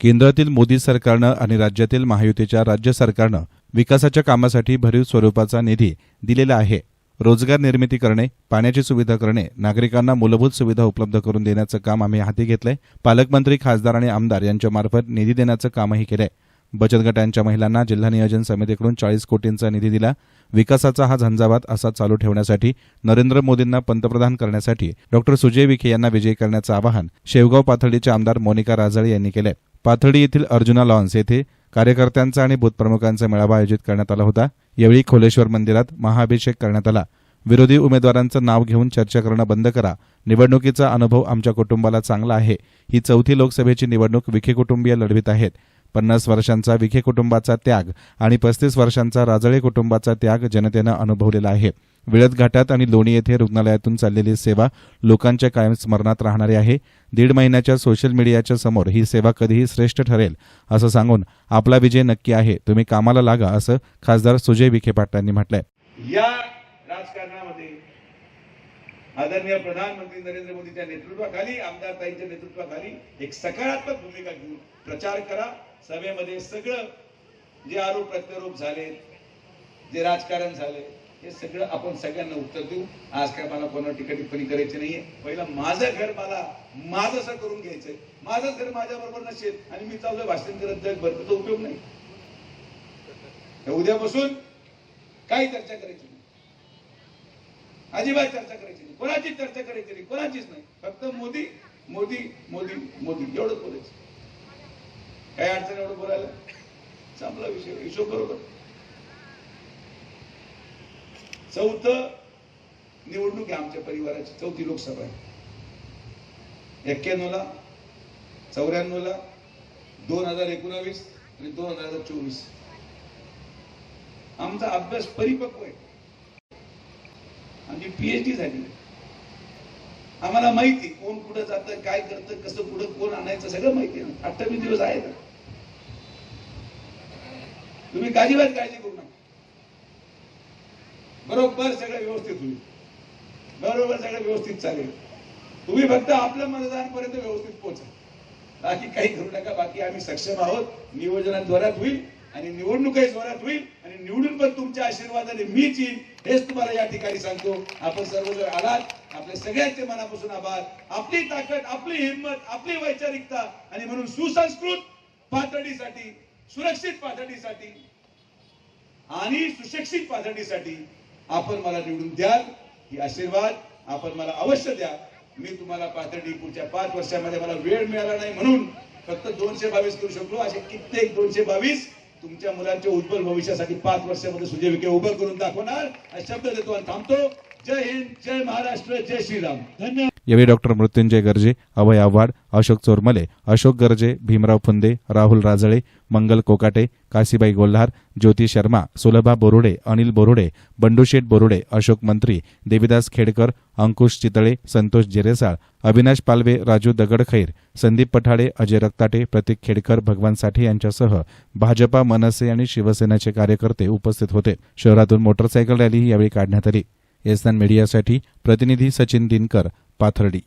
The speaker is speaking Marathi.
केंद्रातील मोदी सरकारनं आणि राज्यातील महायुतीच्या राज्य सरकारनं विकासाच्या कामासाठी भरीव स्वरूपाचा निधी दिलेला आहे. रोजगार निर्मिती करणे पाण्याची सुविधा करणे नागरिकांना मूलभूत सुविधा उपलब्ध करून देण्याचं काम आम्ही हाती घेतलंय. पालकमंत्री खासदार आणि आमदार यांच्या मार्फत निधी देण्याचं कामही केलंय. बचत गटांच्या महिलांना जिल्हा नियोजन समितीकडून चाळीस कोटींचा निधी दिला. विकासाचा हा झंझावात असा चालू ठेवण्यासाठी नरेंद्र मोदींना पंतप्रधान करण्यासाठी डॉक्टर सुजय विखे यांना विजयी करण्याचं आवाहन शेवगाव पाथर्डीचे आमदार मोनिका राजळे यांनी केलंय. पाथर्डी येथील अर्जुना लॉन्स येथे कार्यकर्त्यांचा आणि बूथप्रमुखांचा मेळावा आयोजित करण्यात आला होता. यावेळी खोलेश्वर मंदिरात महाअभिषेक करण्यात आला. विरोधी उमेदवारांचं नाव घेऊन चर्चा करणं बंद करा. निवडणुकीचा अनुभव आमच्या कुटुंबाला चांगला आहे. ही चौथी लोकसभेची निवडणूक विखे कुटुंबीय लढवित आहेत. पन्नास वर्षांचा विखे कुटुंबाचा त्याग आणि पस्तीस वर्षांचा राजळे कुटुंबाचा त्याग जनतेनं अनुभवलेला आहे. विळत घाटात आणि लोणी येथे रुग्णालयातून चाललेली सेवा लोकांच्या कायम स्मरणात राहणारी आहे. दीड महिन्याच्या सोशल मीडियाच्या समोर ही सेवा कधीही श्रेष्ठ ठरेल असं सांगून आपला विजय नक्की आहे. तुम्ही कामाला लागा असं खासदार सुजय विखे पाटलांनी म्हटलंय. या राजकारणामध्ये आदरणीय प्रधानमंत्री नरेंद्र मोदीच्या नेतृत्वाखाली आमदार ताईंच्या नेतृत्वाखाली एक सकारात्मक भूमिका घेऊन प्रचार करा. सभेमध्ये सगळं जे आरोप प्रत्यारोप झाले जे राजकारण झाले हे सगळं आपण सगळ्यांना उत्तर देऊ. आज काय मला कोणा टीका टिप्पणी करायची नाहीये. पहिलं माझं घर मला माझं करून घ्यायचंय. माझंच घर माझ्या बरोबर नसेल आणि मी चाललोय भाषण करत जगभर त्याचा उपयोग नाही. उद्या उद्यापासून काही चर्चा करायची नाही. अजिबात चर्चा करायची नाही. कोणाचीच चर्चा करायची नाही. कोणाचीच नाही. फक्त मोदी मोदी मोदी मोदी. एवढंच बोलायचं. काय अडचण एवढं बोलायला? चांगला विषय. हिशोब बरोबर. चौथ निवडणूक आहे आमच्या परिवाराची. चौथी लोकसभा आहे. एक्क्याण्णवला ला दोन हजार एकोणावीस आणि दोन हजार चोवीस. आमचा अभ्यास परिपक्व आहे. आमची पीएचडी झाली. आम्हाला माहिती कोण कुठं जातं काय करतं कसं कुठं कोण आणायचं सगळं माहिती आहे. अठ्ठावीस दिवस आहे ना. तुम्ही अजिबात काळजी करू नका. बरोबर सगळं व्यवस्थित होईल. बरोबर सगळं व्यवस्थित चालेल. तुम्ही फक्त आपलं मतदानपर्यंत व्यवस्थित पोहोचा. बाकी काही करू नका. बाकी आम्ही सक्षम आहोत. नियोजनात जोरात होईल आणि निवडणूकही जोरात होईल आणि निवडून पण तुमच्या आशीर्वादाने मीच येईल हेच तुम्हाला या ठिकाणी सांगतो. आपण सर्व जर आलात. आपल्या सगळ्यांचे मनापासून आभार. आपली ताकद आपली हिंमत आपली वैचारिकता आणि म्हणून सुसंस्कृत पातळीसाठी सुरक्षित पातळीसाठी आणि सुशिक्षित पातळीसाठी आपण मला निवडून द्याल ही आशीर्वाद. आपण मला अवश्य द्या. मी तुम्हाला पातळी पुढच्या पाच वर्षामध्ये मला वेळ मिळाला नाही म्हणून फक्त दोनशे बावीस करू शकलो. असे कित्येक दोनशे बावीस तुमच्या मुलांच्या उज्ज्वल भविष्यासाठी पाच वर्षामध्ये सुजय विखे उभं करून दाखवणार. हा शब्द देतो आणि थांबतो. जय हिंद जय महाराष्ट्र जय श्रीराम. धन्यवाद. यावेळी डॉक्टर मृत्युंजय गर्जे अभय आव्हाड अशोक चोरमले अशोक गर्जे भीमराव फुंदे राहुल राजळे मंगल कोकाटे काशीबाई गोल्हार ज्योती शर्मा सुलभा बोरुडे अनिल बोरुडे बंडूशेठ बोरुडे अशोक मंत्री देविदास खेडकर अंकुश चितळे संतोष जिरेसाळ अविनाश पालवे राजू दगडखैर संदीप पठाडे अजय रक्ताटे प्रतीक खेडकर भगवान साठे यांच्यासह भाजपा मनसे आणि शिवसेनेचे कार्यकर्ते उपस्थित होते. शहरातून मोटरसायकल रॅली यावेळी काढण्यात आली. एस मीडियासाठी प्रतिनिधी सचिन दिनकर पाथर्डी.